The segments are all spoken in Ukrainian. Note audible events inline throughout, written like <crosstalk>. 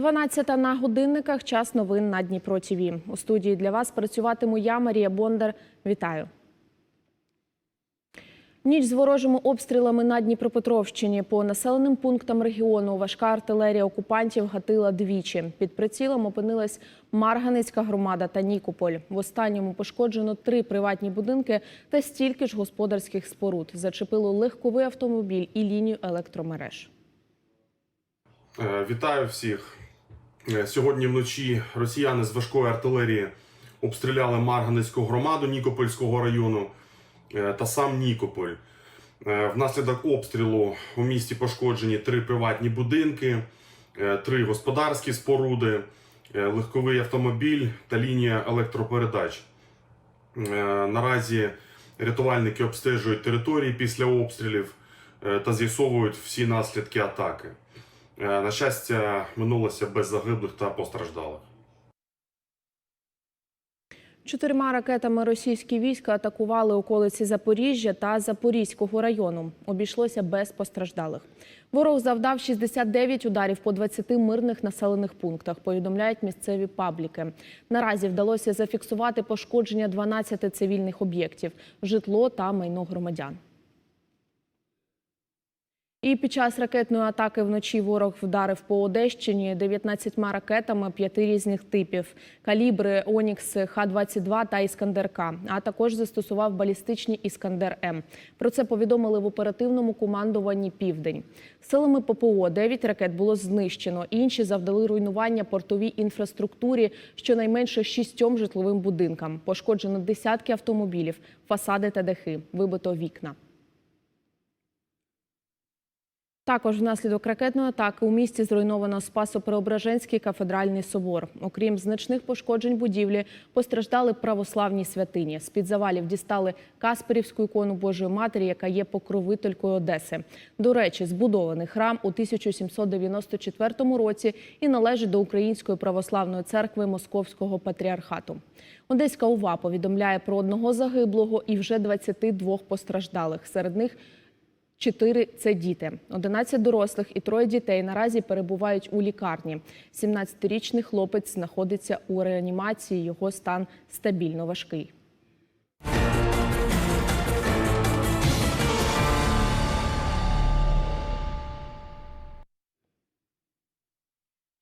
12 на годинниках. Час новин на Дніпро ТІВІ. У студії для вас працюватиму я, Марія Бондар. Вітаю. Ніч з ворожими обстрілами на Дніпропетровщині по населеним пунктам регіону важка артилерія окупантів гатила двічі. Під прицілом опинилась Марганецька громада та Нікополь. В останньому пошкоджено три приватні будинки та стільки ж господарських споруд. Зачепило легковий автомобіль і лінію електромереж. Е, Вітаю всіх. Е, Сьогодні вночі росіяни з важкої артилерії обстріляли Марганецьку громаду Нікопольського району е, та сам Нікополь. Е, Внаслідок обстрілу у місті пошкоджені три приватні будинки, три господарські споруди, легковий автомобіль та лінія електропередач. Наразі рятувальники обстежують території після обстрілів та з'ясовують всі наслідки атаки. Е, На щастя, минулося без загиблих та постраждалих. Чотирма ракетами російські війська атакували околиці Запоріжжя та Запорізького району. Обійшлося без постраждалих. Ворог завдав 69 ударів по 20 мирних населених пунктах. Повідомляють місцеві пабліки. Наразі вдалося зафіксувати пошкодження 12 цивільних об'єктів, житло та майно громадян. І під час ракетної атаки вночі ворог вдарив по Одещині 19 ракетами п'яти різних типів: калібри Онікс, Х-22 та Іскандер-К, а також застосував балістичні Іскандер М. Про це повідомили в оперативному командуванні Південь. Силами ППО 9 ракет було знищено. Інші завдали руйнування портовій інфраструктурі щонайменше шістьом житловим будинкам. Пошкоджено десятки автомобілів, фасади та дахи, вибито вікна. Також внаслідок ракетної атаки у місті зруйновано Спасо-Преображенський кафедральний собор. Окрім значних пошкоджень будівлі, постраждали православні святині. З-під завалів дістали Касперівську ікону Божої Матері, яка є покровителькою Одеси. До речі, збудований храм у 1794 році і належить до Української православної церкви Московського патріархату. Одеська УВА повідомляє про одного загиблого і вже 22 постраждалих. Серед них Чотири це діти, 11 дорослих і троє дітей наразі перебувають у лікарні. 17-річний хлопець знаходиться у реанімації. Його стан стабільно важкий.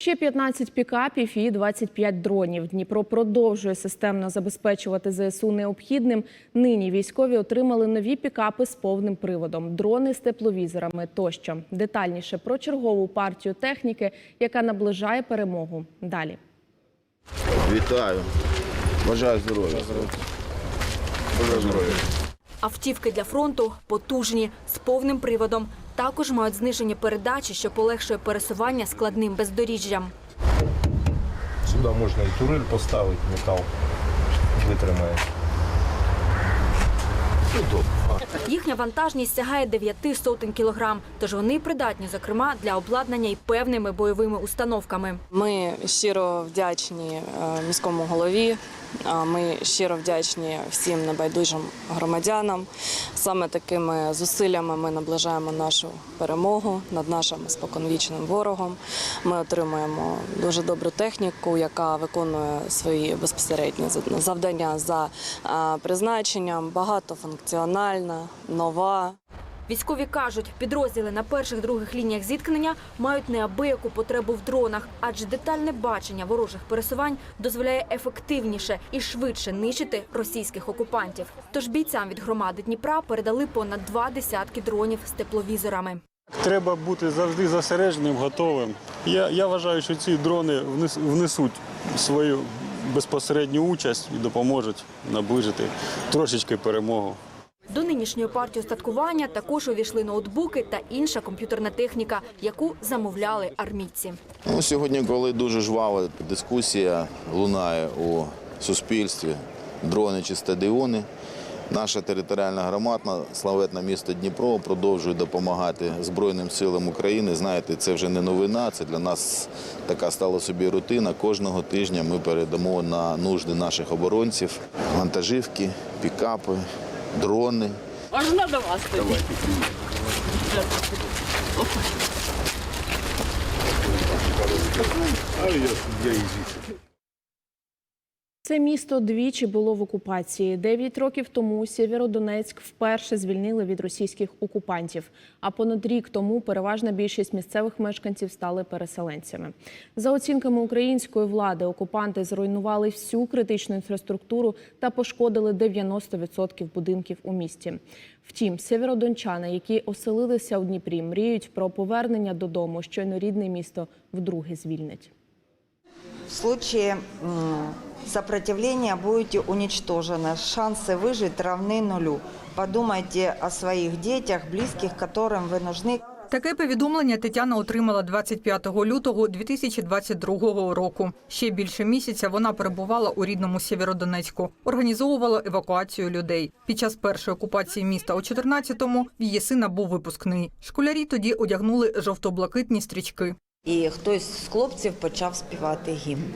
Ще 15 пікапів і 25 дронів. Дніпро продовжує системно забезпечувати ЗСУ необхідним. Нині військові отримали нові пікапи з повним приводом, дрони з тепловізорами тощо. Детальніше про чергову партію техніки, яка наближає перемогу. Далі. Вітаю. Бажаю здоров'я. Бажаю здоров'я. Автівки для фронту потужні, з повним приводом. Також мають зниження передачі, що полегшує пересування складним бездоріжжям. Сюди можна і турель поставити, метал витримає. Їхня вантажність сягає 9 сотень кілограм, тож вони придатні, зокрема, для обладнання й певними бойовими установками. Ми щиро вдячні е, міському голові. Ми щиро вдячні всім небайдужим громадянам. Саме такими зусиллями ми наближаємо нашу перемогу над нашим споконвічним ворогом. Ми отримуємо дуже добру техніку, яка виконує свої безпосередні завдання за призначенням, багатофункціональна, нова. Військові кажуть, підрозділи на перших других лініях зіткнення мають неабияку потребу в дронах, адже детальне бачення ворожих пересувань дозволяє ефективніше і швидше нищити російських окупантів. Тож бійцям від громади Дніпра передали понад два десятки дронів з тепловізорами. Треба бути завжди зосередженим, готовим. Я, я вважаю, що ці дрони внесуть свою безпосередню участь і допоможуть наближити трошечки перемогу. Нинішньої партії устаткування також увійшли ноутбуки та інша комп'ютерна техніка, яку замовляли армійці. Ну, сьогодні, коли дуже жвава дискусія лунає у суспільстві, дрони чи стадіони, наша територіальна громада, славетне місто Дніпро, продовжує допомагати Збройним силам України. Знаєте, це вже не новина, це для нас така стала собі рутина. Кожного тижня ми передамо на нужди наших оборонців вантажівки, пікапи, дрони. А я, я і. Це місто двічі було в окупації. Дев'ять років тому Сєвєродонецьк вперше звільнили від російських окупантів. А понад рік тому переважна більшість місцевих мешканців стали переселенцями. За оцінками української влади, окупанти зруйнували всю критичну інфраструктуру та пошкодили 90% будинків у місті. Втім, сєвєродончани, які оселилися у Дніпрі, мріють про повернення додому, щойно рідне місто вдруге звільнять. В случае м, сопротивления будете уничтожены. Шансы выжить равны нулю. Подумайте о своих детях, близких, которым вы нужны. Таке повідомлення Тетяна отримала 25 лютого 2022 року. Ще більше місяця вона перебувала у рідному Сєвєродонецьку, організовувала евакуацію людей. Під час першої окупації міста у 14-му в її сина був випускний. Школярі тоді одягнули жовто-блакитні стрічки. І хтось з хлопців почав співати гімн.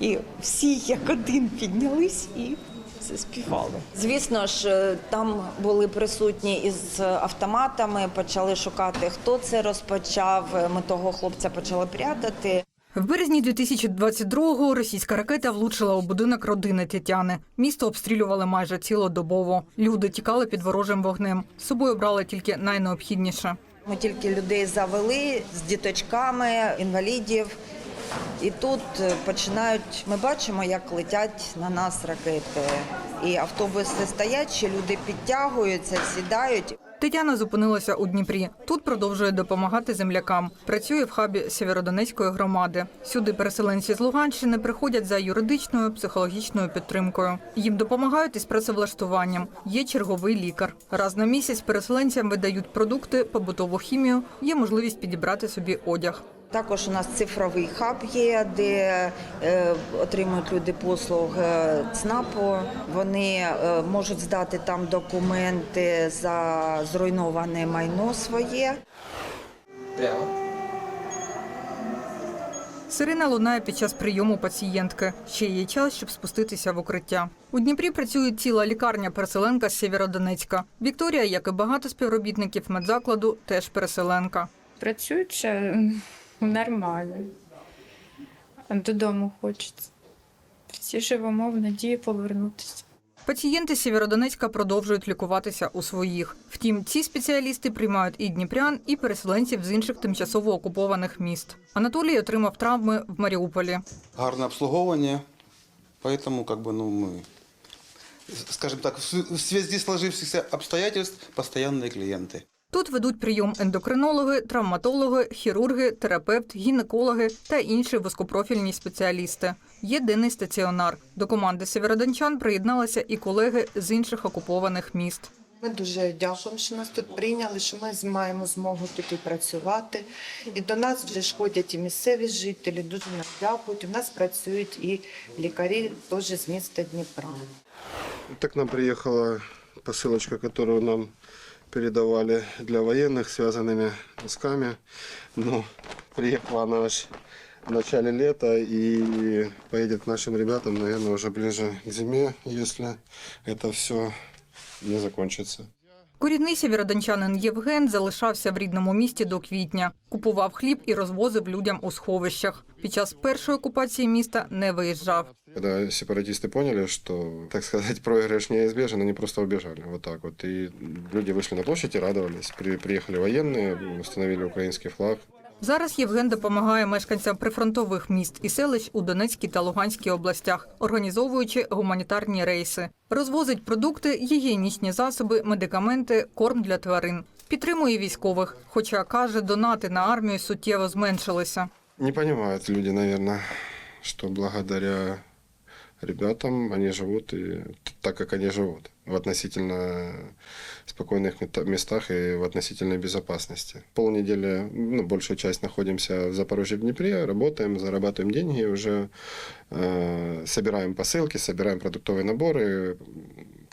І всі як один піднялись і заспівали. Звісно ж, е, там були присутні із автоматами, почали шукати, хто це розпочав. Ми того хлопця почали прятати. В березні 2022-го російська ракета влучила у будинок родини Тетяни. Місто обстрілювали майже цілодобово. Люди тікали під ворожим вогнем. З собою брали тільки найнеобхідніше. Ми тільки людей завели з діточками, інвалідів. І тут е, починають, ми бачимо, як летять на нас ракети. І автобуси стоять, люди підтягуються, сідають. Тетяна зупинилася у Дніпрі. Тут продовжує допомагати землякам. Працює в хабі Сєвєродонецької громади. Сюди переселенці з Луганщини приходять за юридичною психологічною підтримкою. Їм допомагають із працевлаштуванням. Є черговий лікар. Раз на місяць переселенцям видають продукти, побутову хімію. Є можливість підібрати собі одяг. Також у нас цифровий хаб є, де е, отримують люди послуг е, ЦНАПу. Вони е, можуть здати там документи за зруйноване майно своє. Сирена лунає під час прийому пацієнтки. Ще є час, щоб спуститися в укриття. У Дніпрі працює ціла лікарня переселенка з Сєвєродонецька. Вікторія, як і багато співробітників медзакладу, теж переселенка. Працюючи м, нормально. Додому хочеться. Всі живемо в надії повернутися. Пацієнти з Сєвєродонецька продовжують лікуватися у своїх. Втім, ці спеціалісти приймають і дніпрян, і переселенців з інших тимчасово окупованих міст. Анатолій отримав травми в Маріуполі. гарне обслуговування, поэтому как бы, ну, мы, скажем так, в св- в связи сложившихся обстоятельств постоянные клиенты. Тут ведуть прийом ендокринологи, травматологи, хірурги, терапевт, гінекологи та інші вузькопрофільні спеціалісти. Є денний стаціонар. До команди сєвєродончан приєдналися і колеги з інших окупованих міст. Ми дуже дякуємо, що нас тут прийняли, що ми маємо змогу тут і працювати. І до нас вже ж ходять і місцеві жителі, дуже нам дякують. У нас працюють і лікарі теж з міста Дніпра. Так нам приехала посылочка, которую нам передавали для военных связанными носками. Но приехала она аж в начале лета и поедет к нашим ребятам, наверное, уже ближе к зиме, если это все не закончится. Корінний сєвєродончанин Євген залишався в рідному місті до квітня. Купував хліб і розвозив людям у сховищах. Під час першої окупації міста не виїжджав. Когда сепаратисты поняли, что, так сказать, <laughs> проигрыш неизбежен, они просто убежали. Вот так вот. И люди вышли на площадь и радовались. При- приехали военные, установили украинский флаг. Зараз Євген допомагає мешканцям прифронтових міст і селищ у Донецькій та Луганській областях, організовуючи гуманітарні рейси. Розвозить продукти, гігієнічні засоби, медикаменти, корм для тварин. Підтримує військових, хоча каже, донати на армію суттєво зменшилися. Не понимают люди, наверное, что благодаря ребятам они живут и так, как они живут В относительно спокойных мета- местах и в относительной безопасности. Полнедели, ну, большую часть находимся в Запорожье, в Днепре, работаем, зарабатываем деньги, уже э, собираем посылки, собираем продуктовые наборы,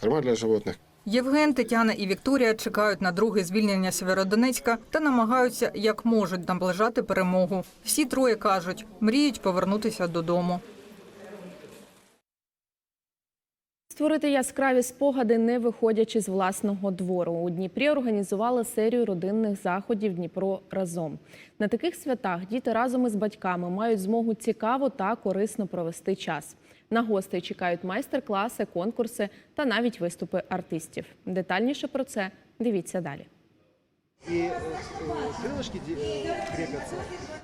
корма для животных. Євген, Тетяна і Вікторія чекають на друге звільнення Сєвєродонецька та намагаються як можуть наближати перемогу. Всі троє кажуть, мріють повернутися додому. Створити яскраві спогади, не виходячи з власного двору. У Дніпрі організували серію родинних заходів Дніпро разом. На таких святах діти разом із батьками мають змогу цікаво та корисно провести час. На гостей чекають майстер-класи, конкурси та навіть виступи артистів. Детальніше про це дивіться далі.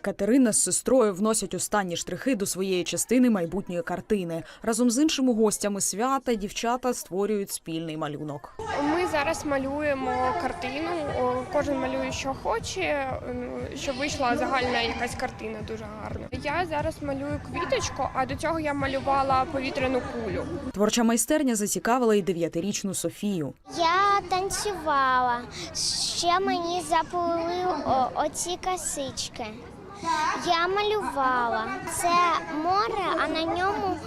Катерина з сестрою вносять останні штрихи до своєї частини майбутньої картини. Разом з іншими гостями свята дівчата створюють спільний малюнок. Ми зараз малюємо картину. Кожен малює, що хоче, ну, щоб вийшла загальна якась картина дуже гарна. Я зараз малюю квіточку, а до цього я малювала повітряну кулю. Творча майстерня зацікавила і дев'ятирічну Софію. Я танцювала. Ще мені заплели оці косички. Я малювала. Це море, а на ньому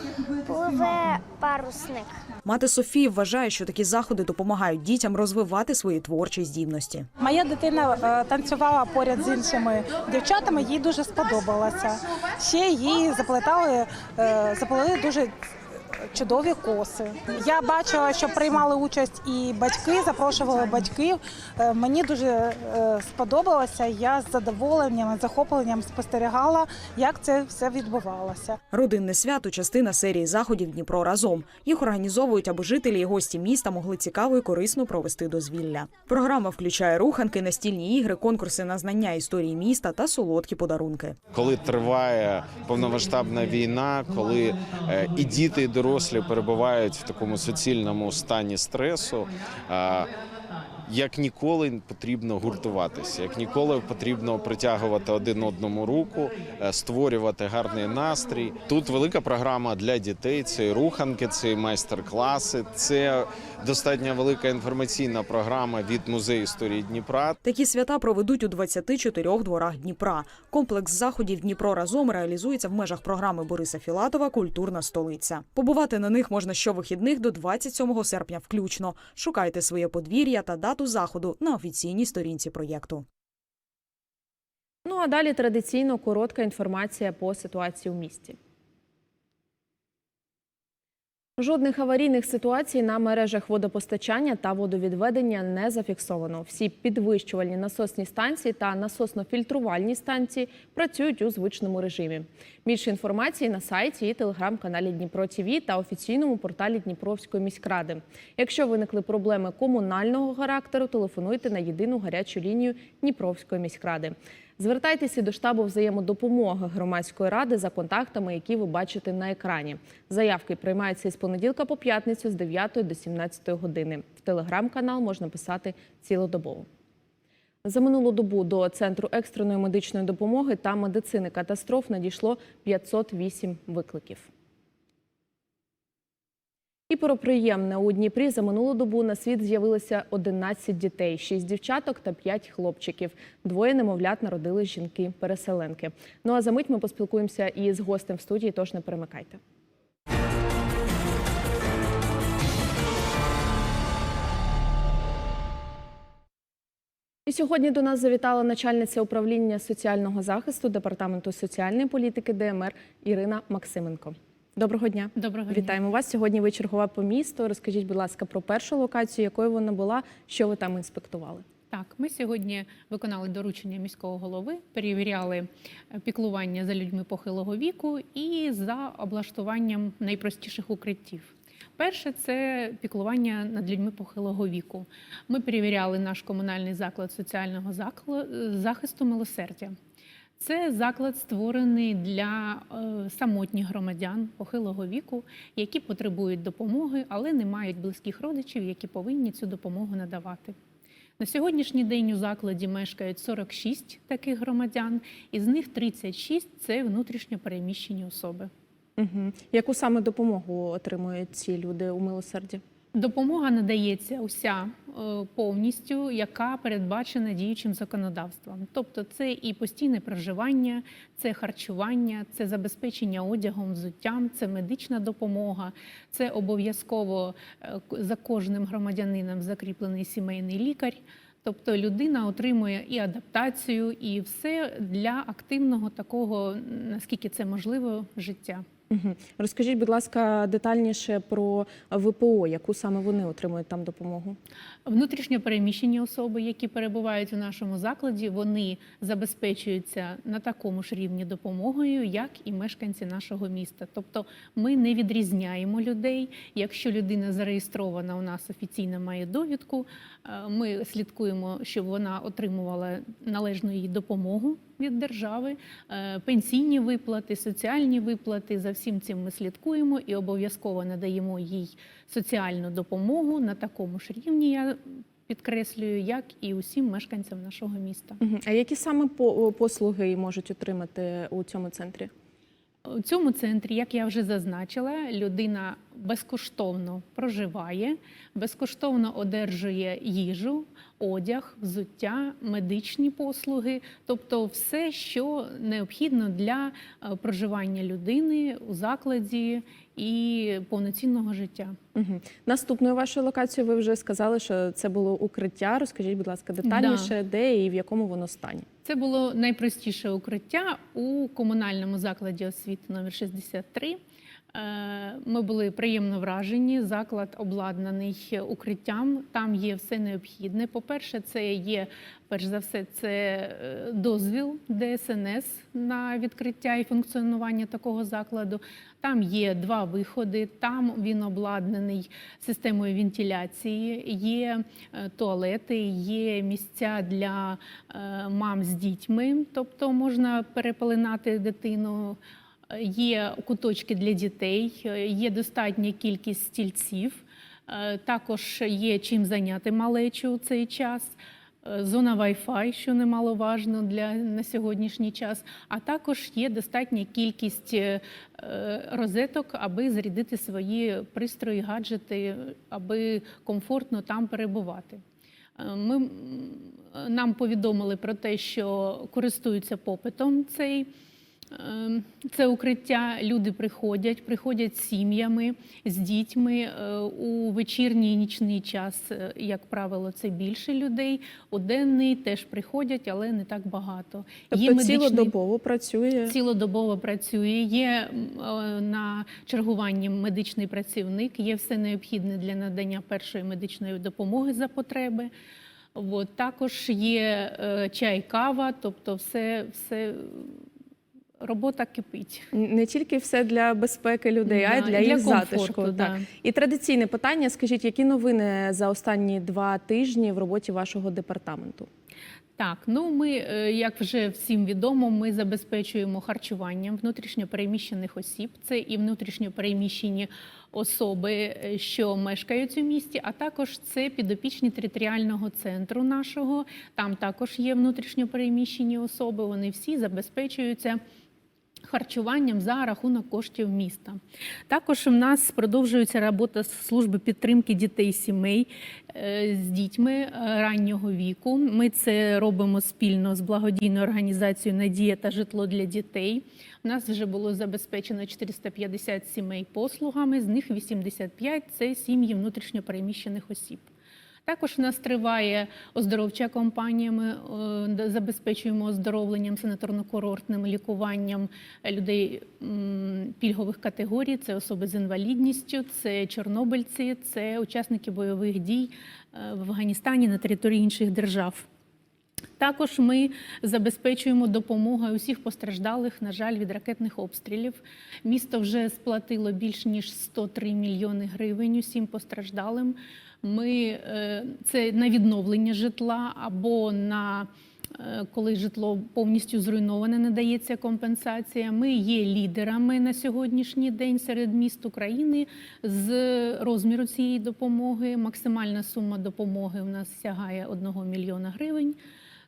пливе парусник. Мати Софії вважає, що такі заходи допомагають дітям розвивати свої творчі здібності. Моя дитина е, танцювала поряд з іншими дівчатами, їй дуже сподобалося. Ще їй заплетали, е, заплели дуже чудові коси. Я бачила, що приймали участь і батьки, запрошували батьків. Е, Мені дуже е, сподобалося. Я з задоволенням, захопленням спостерігала, як це все відбувалося. Родинне свято частина серії заходів Дніпро разом. Їх організовують, аби жителі і гості міста могли цікаво і корисно провести дозвілля. Програма включає руханки, настільні ігри, конкурси на знання історії міста та солодкі подарунки. коли триває повномасштабна війна, коли е, і діти, і дорослі перебувають в такому суцільному стані стресу. Як ніколи потрібно гуртуватися, як ніколи потрібно притягувати один одному руку, е, створювати гарний настрій. Тут велика програма для дітей. Це і руханки, це і майстер-класи, це достатньо велика інформаційна програма від музею історії Дніпра. Такі свята проведуть у 24 дворах Дніпра. Комплекс заходів Дніпро разом реалізується в межах програми Бориса Філатова Культурна столиця. Побувати на них можна щовихідних до 27 серпня включно. Шукайте своє подвір'я та дату заходу на офіційній сторінці проєкту. Ну а далі традиційно коротка інформація по ситуації у місті. Жодних аварійних ситуацій на мережах водопостачання та водовідведення не зафіксовано. Всі підвищувальні насосні станції та насосно-фільтрувальні станції працюють у звичному режимі. Більше інформації на сайті і телеграм-каналі Дніпро ТІВІ та офіційному порталі Дніпровської міськради. Якщо виникли проблеми комунального характеру, телефонуйте на єдину гарячу лінію Дніпровської міськради. Звертайтеся до штабу взаємодопомоги громадської ради за контактами, які ви бачите на екрані. Заявки приймаються із понеділка по п'ятницю з 9 до 17 години. В телеграм-канал можна писати цілодобово. За минулу добу до центру екстреної медичної допомоги та медицини катастроф надійшло 508 викликів. І про приємне у Дніпрі за минулу добу на світ з'явилося 11 дітей, 6 дівчаток та 5 хлопчиків. Двоє немовлят народили жінки-переселенки. Ну а за мить ми поспілкуємося і з гостем в студії, тож не перемикайте. І сьогодні до нас завітала начальниця управління соціального захисту департаменту соціальної політики ДМР Ірина Максименко. Доброго дня. Доброго дня. Вітаємо вас. Сьогодні ви чергова по місту. Розкажіть, будь ласка, про першу локацію, якою вона була, що ви там інспектували. Так, ми сьогодні виконали доручення міського голови, перевіряли е, піклування за людьми похилого віку і за облаштуванням найпростіших укриттів. Перше це піклування над людьми похилого віку. Ми перевіряли наш комунальний заклад соціального закла- захисту милосердя. Це заклад створений для е, самотніх громадян похилого віку, які потребують допомоги, але не мають близьких родичів, які повинні цю допомогу надавати. На сьогоднішній день у закладі мешкають 46 таких громадян, із них 36 – це внутрішньо переміщені особи. Угу. Яку саме допомогу отримують ці люди у милосерді? Допомога надається уся повністю, яка передбачена діючим законодавством. Тобто, це і постійне проживання, це харчування, це забезпечення одягом, взуттям, це медична допомога, це обов'язково е, за кожним громадянином закріплений сімейний лікар. Тобто людина отримує і адаптацію, і все для активного такого, наскільки це можливо, життя. Розкажіть, будь ласка, детальніше про ВПО, яку саме вони отримують там допомогу? Внутрішньо переміщені особи, які перебувають у нашому закладі, вони забезпечуються на такому ж рівні допомогою, як і мешканці нашого міста. Тобто ми не відрізняємо людей. Якщо людина зареєстрована у нас офіційно має довідку, е, ми слідкуємо, щоб вона отримувала належну їй допомогу від держави, е, пенсійні виплати, соціальні виплати. За всім цим ми слідкуємо і обов'язково надаємо їй соціальну допомогу на такому ж рівні. Я підкреслюю, як і усім мешканцям нашого міста. А які саме по- послуги можуть отримати у цьому центрі? У цьому центрі, як я вже зазначила, людина безкоштовно проживає, безкоштовно одержує їжу, одяг, взуття, медичні послуги, тобто все, що необхідно для е, проживання людини у закладі і повноцінного життя. Угу. Наступною вашою локацією ви вже сказали, що це було укриття. Розкажіть, будь ласка, детальніше, де і в якому воно стані? Це було найпростіше укриття у комунальному закладі освіти номер 63. Е, Ми були приємно вражені. Заклад обладнаний укриттям. Там є все необхідне. По-перше, це є перш за все, це е, дозвіл ДСНС на відкриття і функціонування такого закладу. Там є два виходи. Там він обладнаний системою вентиляції, є е, туалети, є місця для мам з дітьми, тобто можна перепеленати дитину. Є куточки для дітей, е, є достатня кількість стільців. Е, Також є чим зайняти малечу у цей час. Е, Зона Wi-Fi, що немаловажно для на сьогоднішній час. А також є достатня кількість розеток, аби зарядити свої пристрої, гаджети, аби комфортно там перебувати. Ми, нам повідомили про те, що користуються попитом цей. Ем, Це укриття. Люди приходять, приходять з сім'ями, з дітьми. Е, У вечірній і нічний час, е, як правило, це більше людей. У денний теж приходять, але не так багато. Тобто цілодобово працює. Цілодобово працює. Є е, на чергуванні медичний працівник, є все необхідне для надання першої медичної допомоги за потреби. От, також є чай, кава, тобто все, все робота кипить. Не тільки все для безпеки людей, а й для для їх комфорту, затишку. да. Так. І традиційне питання: скажіть, які новини за останні два тижні в роботі вашого департаменту? Так, ну ми, е, як вже всім відомо, ми забезпечуємо харчуванням внутрішньопереміщених осіб. Це і внутрішньопереміщені особи, е, що мешкають у місті, а також це підопічні територіального центру нашого. Там також є внутрішньопереміщені особи. Вони всі забезпечуються. Харчуванням за рахунок коштів міста. Також у нас продовжується робота служби підтримки дітей сімей е, з дітьми е, раннього віку. Ми це робимо спільно з благодійною організацією Надія та житло для дітей. У нас вже було забезпечено 450 сімей послугами, з них 85 – це сім'ї внутрішньопереміщених осіб. Також у нас триває оздоровча кампанія. Ми е, забезпечуємо оздоровленням санаторно-курортним лікуванням людей пільгових категорій. Це особи з інвалідністю, це чорнобильці, це учасники бойових дій е, в Афганістані на території інших держав. Також ми забезпечуємо допомогу усіх постраждалих, на жаль, від ракетних обстрілів. Місто вже сплатило більш ніж 103 мільйони гривень усім постраждалим. Ми е, це на відновлення житла або на е, коли житло повністю зруйноване, надається компенсація. Ми є лідерами на сьогоднішній день серед міст України з розміру цієї допомоги. Максимальна сума допомоги у нас сягає 1 мільйона гривень.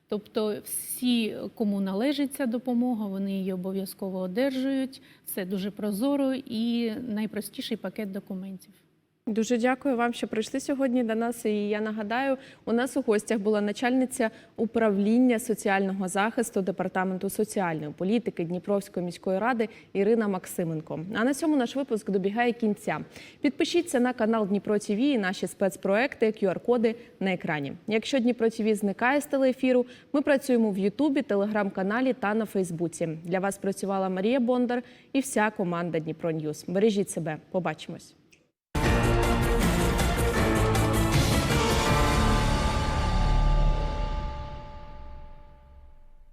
Тобто всі, кому належить ця допомога, вони її обов'язково одержують. Це дуже прозоро і найпростіший пакет документів. Дуже дякую вам, що прийшли сьогодні до нас. І я нагадаю, у нас у гостях була начальниця управління соціального захисту департаменту соціальної політики Дніпровської міської ради Ірина Максименко. А на цьому наш випуск добігає кінця. Підпишіться на канал Дніпро ТВ і наші спецпроекти, QR-коди на екрані. Якщо Дніпро ТВ зникає з телеефіру, ми працюємо в Ютубі, телеграм-каналі та на Фейсбуці. Для вас працювала Марія Бондар і вся команда Дніпро Ньюз. Бережіть себе. Побачимось.